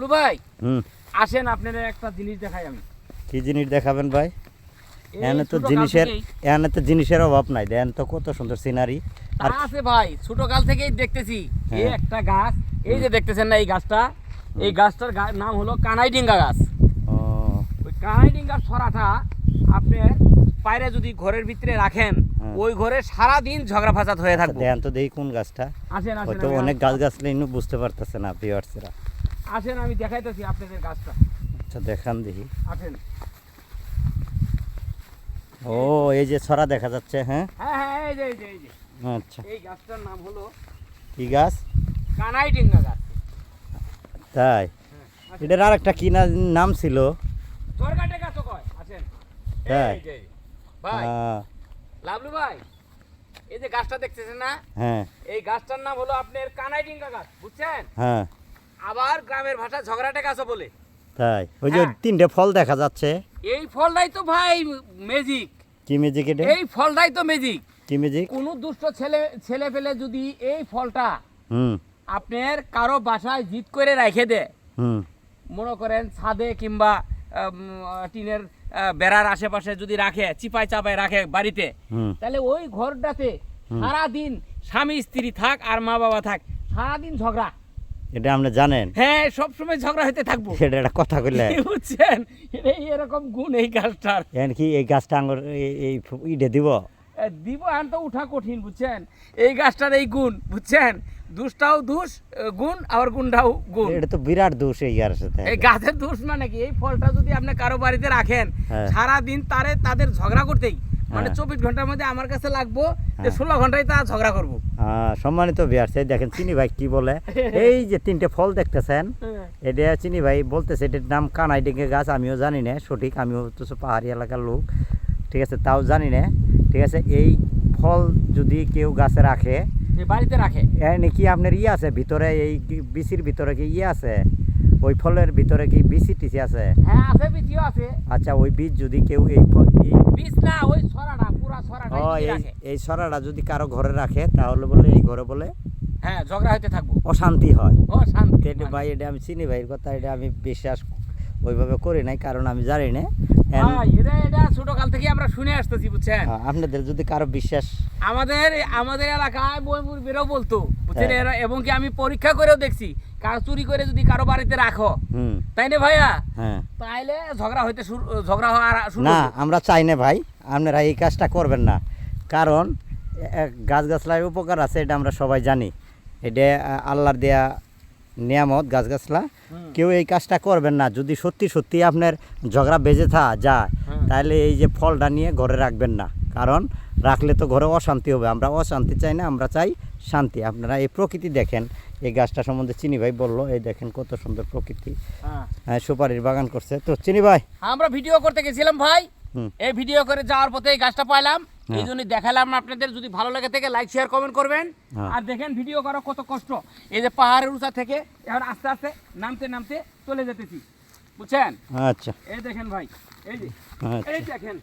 লাভলু ভাই হুম। আসেন আপনাদের একটা জিনিস দেখাই আমি। কি জিনিস দেখাবেন ভাই? এখানে তো জিনিসের এখানে তো জিনিসের অভাব নাই। দেন তো কত সুন্দর সিনারি আর আছে ভাই ছোট কাল থেকেই দেখতেছি। এই হ্যাঁ। একটা গাছ এই যে দেখতেছেন না এই গাছটা? এই গাছটার নাম হলো কানাইডিঙ্গা গাছ। ওই কানাইডিঙ্গার ছড়াটা আপনি পায়রে যদি ঘরের ভিতরে রাখেন হ্যাঁ। ওই ঘরে সারা দিন ঝগড়া ফাসাদ হয়ে আচ্ছা, থাকবে। দেন তো দেখি কোন গাছটা। আসেন আসেন অনেক গাছ গাছলে বুঝতে পারতেছে না ভিউয়ার্সরা আসেন আমি দেখাইতেছি আপনাদের গাছটা। আচ্ছা দেখান দেখি। আসেন। ও এই যে ছড়া দেখা যাচ্ছে হ্যাঁ? হ্যাঁ হ্যাঁ এই যে এই যে এই যে। আচ্ছা। এই গাছটার নাম হলো কি গাছ? কানাইডিঙ্গা গাছ। তাই? হ্যাঁ, এটার আর একটা কি নাম ছিল? চরকাটে গাছও কয়? আসেন। তাই? ভাই। লাভলু ভাই এই যে গাছটা দেখতেছেন না? হ্যাঁ। এই গাছটার নাম হলো আপনার কানাইডিঙ্গা গাছ বুঝছেন? হ্যাঁ। আবার গ্রামের ভাষা ঝগড়াটে গাছও বলে। তাই? ওই যে হ্যাঁ। তিনটে ফল দেখা যাচ্ছে। এই ফলটাই তো ভাই ম্যাজিক কি ম্যাজিক এটা? এই ফলটাই তো ম্যাজিক কি ম্যাজিক কোন দুষ্ট ছেলে ছেলে পেলে যদি এই ফলটা হুম। আপনার কারও বাসায় জিত করে রেখে দেয় হুম। মনে করেন ছাদে কিংবা টিনের বেড়ার আশেপাশে যদি রাখে চিপায় চাপায় রাখে বাড়িতে তাহলে ওই ঘরটাতে সারাদিন স্বামী স্ত্রী থাক আর মা বাবা থাক সারাদিন ঝগড়া। এটা আপনি জানেন? হ্যাঁ সব সময় ঝগড়া হতে থাকব। এটা একটা কথা কইলে বুঝছেন? এই এরকম গুণ এই গাছটার। এখন কি এই গাছটা আঙ্গুর এই- ইডে দিব? দিব আন তো উঠা কঠিন বুঝছেন? এই গাছটার এই গুণ বুঝছেন? দুষ্টাও দুষ গুণ আবার গুণটাও গুণ। এটা তো বিরাট দোষ এই গাছের সাথে। এই গাছের দোষ মানে কি? এই ফলটা যদি আপনি কারও বাড়িতে রাখেন হ্যাঁ। সারা দিন তারে তাদের ঝগড়া করতেই মানে হ্যাঁ। চব্বিশ ঘণ্টার মধ্যে আমার কাছে লাগবো হ্যাঁ। ষোলো ঘন্টায় তা ঝগড়া করব। সম্মানিত বিয়ার্স এই দেখেন চিনি ভাই কি বলে? এই যে তিনটে ফল দেখতেছেন এটা চিনি ভাই বলতেছে এটার নাম কানাই ডেঙ্গে গাছ আমিও জানি না সঠিক আমিও তো পাহাড়ি এলাকার লোক ঠিক আছে তাও জানি না ঠিক আছে এই ফল যদি কেউ গাছে রাখে বাড়িতে রাখে। এনে কি আপনার ইয়ে আছে ভিতরে এই বিচির ভিতরে কি ইয়ে আছে? ওই ফলের ভিতরে কি বিচি টিসি আছে? হ্যাঁ আছে বিচিও আছে। আচ্ছা ওই বীজ যদি কেউ এই বীজ না ওই ছড়াটা পুরো ছড়াটা ও, এই এই ছড়াটা যদি কারও ঘরে রাখে তাহলে বলে এই ঘরে বলে হ্যাঁ ঝগড়া হইতে থাকব। অশান্তি হয়। ও শান্তি তো ভাই এটা আমি চিনি ভাইয়ের কথা এটা আমি বিশ্বাস ওইভাবে করি নাই কারণ আমি জানি না। And, এটা এটা ছোট কাল থেকে আমরা শুনে আসতেছি বুঝছেন? আপনাদের যদি কারও বিশ্বাস আমাদের আমাদের এলাকায় বই মুরব্বীরাও বলতো বুঝছেন? হ্যাঁ। এবং কি আমি পরীক্ষা করেও দেখছি কার চুরি করে যদি কারও বাড়িতে রাখো তাই না ভাইয়া? হ্যাঁ। তাইলে ঝগড়া হইতে শুরু ঝগড়া হওয়ার শুরু না আমরা চাই না ভাই আপনারা এই কাজটা করবেন না। কারণ গাছ গাছলার উপকার আছে এটা আমরা সবাই জানি। এটা আল্লাহর দেয়া নিয়ামত গাছ গাছলা কেউ এই কাজটা করবেন না। যদি সত্যি সত্যি আপনার ঝগড়া বেজে থা যায় তাহলে এই যে ফলটা নিয়ে ঘরে রাখবেন না। কারণ রাখলে তো ঘরে অশান্তি হবে। আমরা অশান্তি চাই না আমরা চাই শান্তি। আপনারা এই প্রকৃতি দেখেন। এই গাছটা সম্বন্ধে চিনি ভাই বলল এই দেখেন কত সুন্দর প্রকৃতি। হ্যাঁ। হ্যাঁ, সুপারির বাগান করছে। তো চিনি ভাই? আমরা ভিডিও করতে গেছিলাম ভাই। হুম। এই ভিডিও করে যাওয়ার পথে এই গাছটা পাইলাম। এই জন্য দেখালাম আপনাদের যদি ভালো লাগে থেকে লাইক শেয়ার কমেন্ট করবেন। হ্যাঁ। আর দেখেন ভিডিও করা কত কষ্ট। এই যে পাহাড়ের উঁচা থেকে এখন আস্তে আস্তে নামতে নামতে চলে যেতেছি। বুঝছেন? আচ্ছা। এই দেখেন ভাই এই যে আচ্ছা। এই দেখেন।